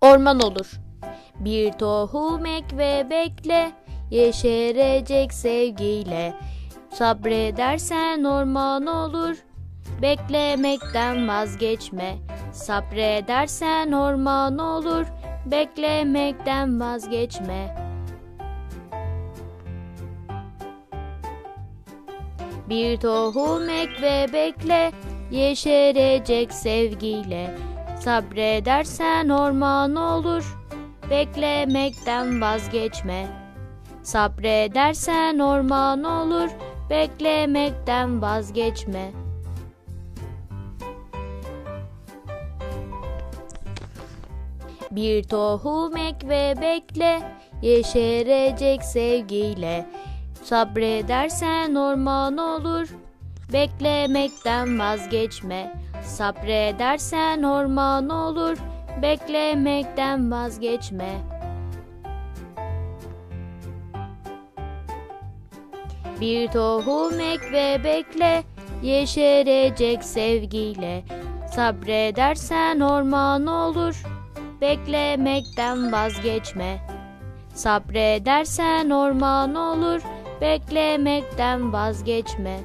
orman olur. Bir tohum ek ve bekle, yeşerecek sevgiyle. Sabredersen orman olur, beklemekten vazgeçme. Sabredersen orman olur, beklemekten vazgeçme. Bir tohum ek ve bekle, yeşerecek sevgiyle. Sabredersen orman olur, beklemekten vazgeçme. Sabredersen orman olur, beklemekten vazgeçme. Bir tohum ek ve bekle, yeşerecek sevgiyle. Sabredersen orman olur, beklemekten vazgeçme. Sabredersen orman olur, beklemekten vazgeçme. Bir tohum ek ve bekle, yeşerecek sevgiyle. Sabredersen orman olur, beklemekten vazgeçme. Sabredersen orman olur, beklemekten vazgeçme.